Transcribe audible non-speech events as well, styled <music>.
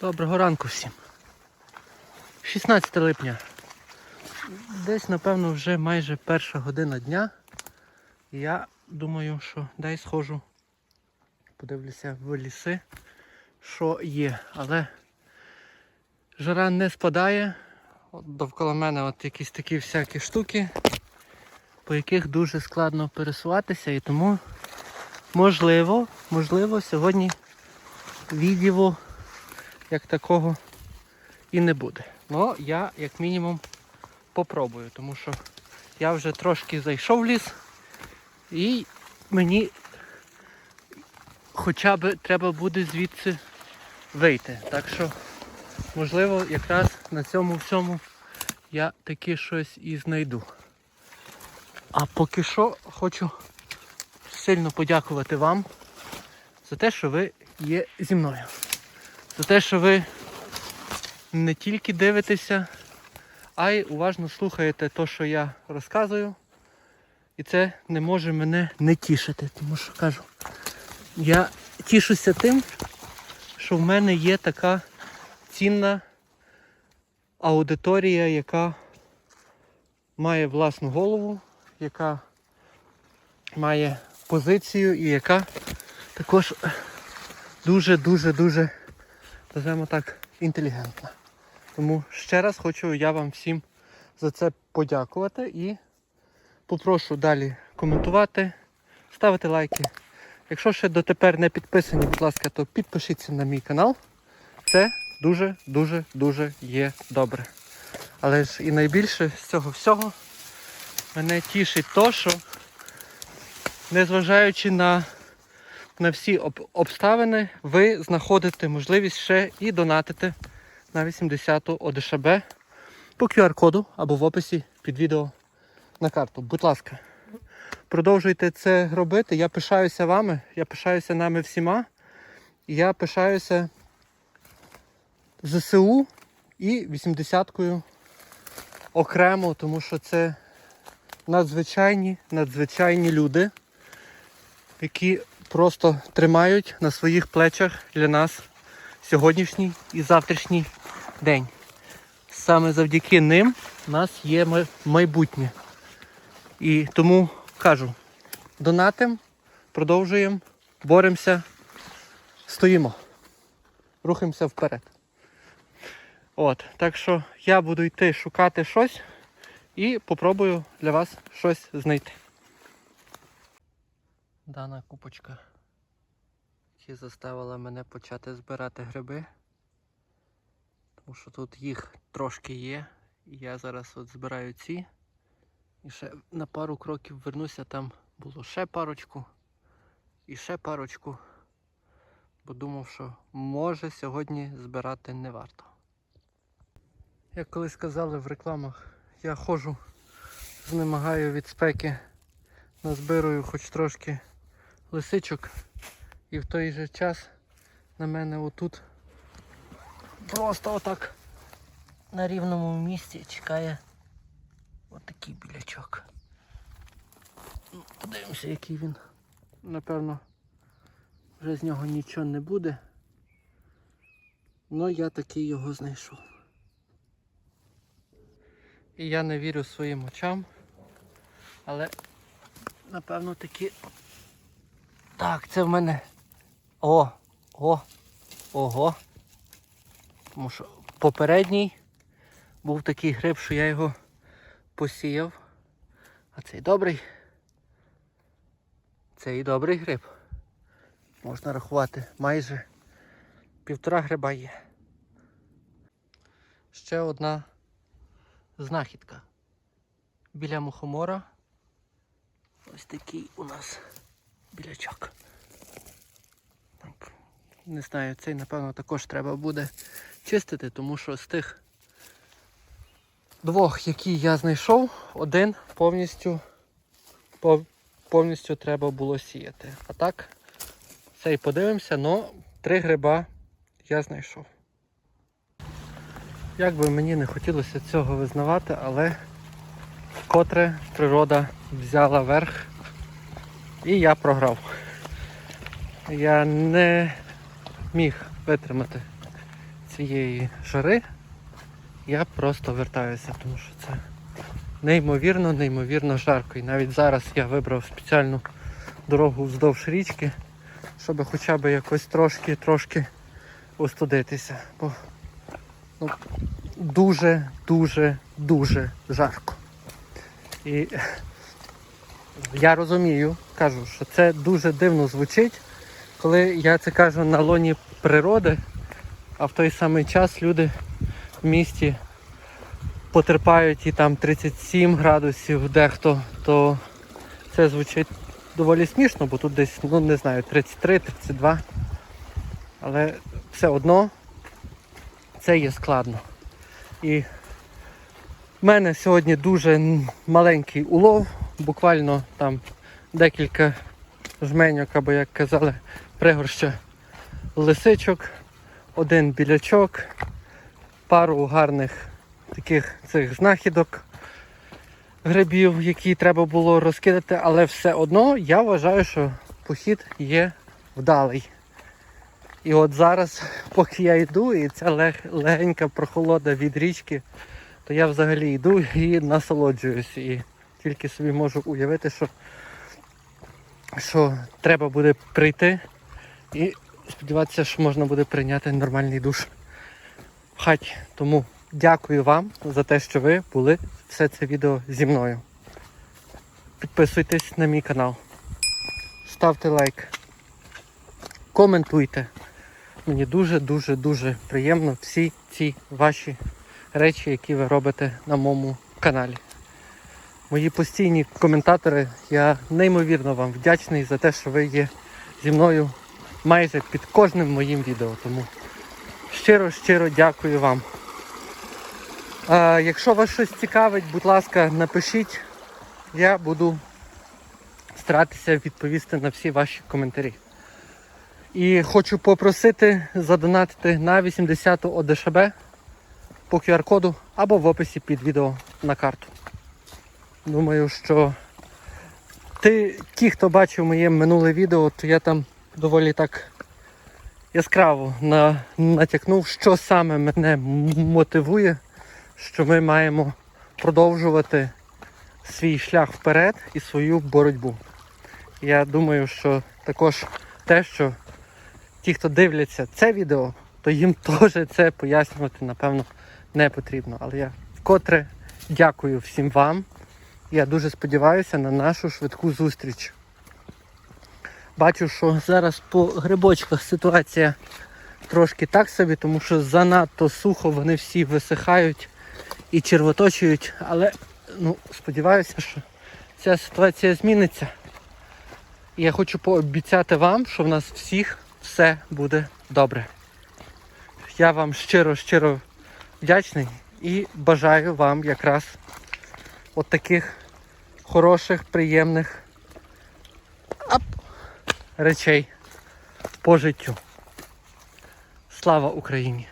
Доброго ранку всім. 16 липня. Десь, напевно, вже майже перша година дня. Я думаю, що дай схожу, подивлюся в ліси, що є. Але жара не спадає. От довкола мене от якісь такі всякі штуки, по яких дуже складно пересуватися. І тому можливо, можливо, сьогодні відео як такого і не буде. Ну, я як мінімум попробую, тому що я вже трошки зайшов в ліс і мені хоча б треба буде звідси вийти. Так що, можливо, якраз на цьому всьому я таки щось і знайду. А поки що хочу сильно подякувати вам за те, що ви є зі мною. За те, що ви не тільки дивитеся, а й уважно слухаєте те, що я розказую. І це не може мене не тішити, тому що кажу, я тішуся тим, що в мене є така цінна аудиторія, яка має власну голову, яка має позицію і яка також дуже-дуже-дуже, називаємо так, інтелігентна. Тому ще раз хочу я вам всім за це подякувати і попрошу далі коментувати, ставити лайки. Якщо ще дотепер не підписані, будь ласка, то підпишіться на мій канал. Це дуже-дуже-дуже є добре. Але ж і найбільше з цього всього мене тішить то, що незважаючи на, на всі об- обставини, ви знаходите можливість ще і донатити на 80-ту ОДШБ по QR-коду або в описі під відео на карту. Будь ласка, продовжуйте це робити. Я пишаюся вами, я пишаюся нами всіма. Я пишаюся ЗСУ і 80-кою окремо, тому що це надзвичайні, надзвичайні люди, які просто тримають на своїх плечах для нас сьогоднішній і завтрашній день. Саме завдяки ним у нас є майбутнє. І тому кажу, донатим, продовжуємо, боремося, стоїмо, рухаємося вперед. От, так що я буду йти шукати щось і попробую для вас щось знайти. Дана купочка, яка заставила мене почати збирати гриби. Тому що тут їх трошки є. І я зараз от збираю ці. І ще на пару кроків вернуся, там було ще парочку і ще парочку. Бо думав, що може сьогодні збирати не варто. Як колись казали в рекламах, я ходжу, знемагаю від спеки, назбирую хоч трошки лисичок. І в той же час на мене отут просто отак на рівному місці чекає отакий білячок. Ну, Подивимося, який він. Напевно, вже з нього нічого не буде. Ну я таки його знайшов. І я не вірю своїм очам. Але напевно таки. Так, це в мене. О! О! Ого! Тому що попередній був такий гриб, що я його посіяв. А цей добрий. Цей добрий гриб. Можна рахувати майже півтора гриба є. Ще одна знахідка. Біля мухомора. Ось такий у нас білячок. Так, Не знаю, цей напевно також треба буде чистити, тому що з тих двох, які я знайшов, один повністю повністю треба було сіяти. А так, цей подивимося, але три гриба я знайшов. Як би мені не хотілося цього визнавати, але вкотре природа взяла верх і я програв. Я не міг витримати цієї жари я просто вертаюся, тому що це неймовірно, неймовірно жарко. І навіть зараз я вибрав спеціальну дорогу вздовж річки, щоб хоча б якось трошки, трошки остудитися. Бо ну, дуже, дуже, дуже жарко. І я розумію, кажу, що це дуже дивно звучить, коли я це кажу на лоні природи, а в той самий час люди в місті потерпають і там 37 градусів дехто, то це звучить доволі смішно, бо тут десь, ну не знаю, 33-32. Але все одно це є складно. І в мене сьогодні дуже маленький улов, буквально там декілька жменьок, або як казали, пригорща лисичок, один білячок, пару гарних таких цих знахідок грибів, які треба було розкидати, але все одно я вважаю, що похід є вдалий. І от зараз, поки я йду, і ця лег- легенька прохолода від річки, то я взагалі йду і насолоджуюсь. І тільки собі можу уявити, що, що треба буде прийти і сподіватися, що можна буде прийняти нормальний душ в. Тому дякую вам за те, що ви були все це відео зі мною. Підписуйтесь на мій канал, ставте лайк, коментуйте. Мені дуже-дуже дуже приємно всі ці ваші речі, які ви робите на моєму каналі. Мої постійні коментатори, я неймовірно вам вдячний за те, що ви є зі мною майже під кожним моїм відео. Тому щиро-щиро дякую вам. А, якщо вас щось цікавить, будь ласка, напишіть. Я буду старатися відповісти на всі ваші коментарі. І хочу попросити задонатити на 80 ОДШБ по QR-коду або в описі під відео на карту. Думаю, що ти, ті, хто бачив моє минуле відео, то я там доволі так яскраво на, натякнув, що саме мене мотивує, що ми маємо продовжувати свій шлях вперед і свою боротьбу. Я думаю, що також те, що ті, хто дивляться це відео, то їм <laughs> теж це пояснювати, напевно, не потрібно. Але я вкотре дякую всім вам. Я дуже сподіваюся на нашу швидку зустріч. Бачу, що зараз по грибочках ситуація трошки так собі, тому що занадто сухо вони всі висихають і червоточують. Але ну, сподіваюся, що ця ситуація зміниться. Я хочу пообіцяти вам, що в нас всіх все буде добре. Я вам щиро-щиро вдячний і бажаю вам якраз от таких хороших, приємних ап, речей по життю. Слава Україні!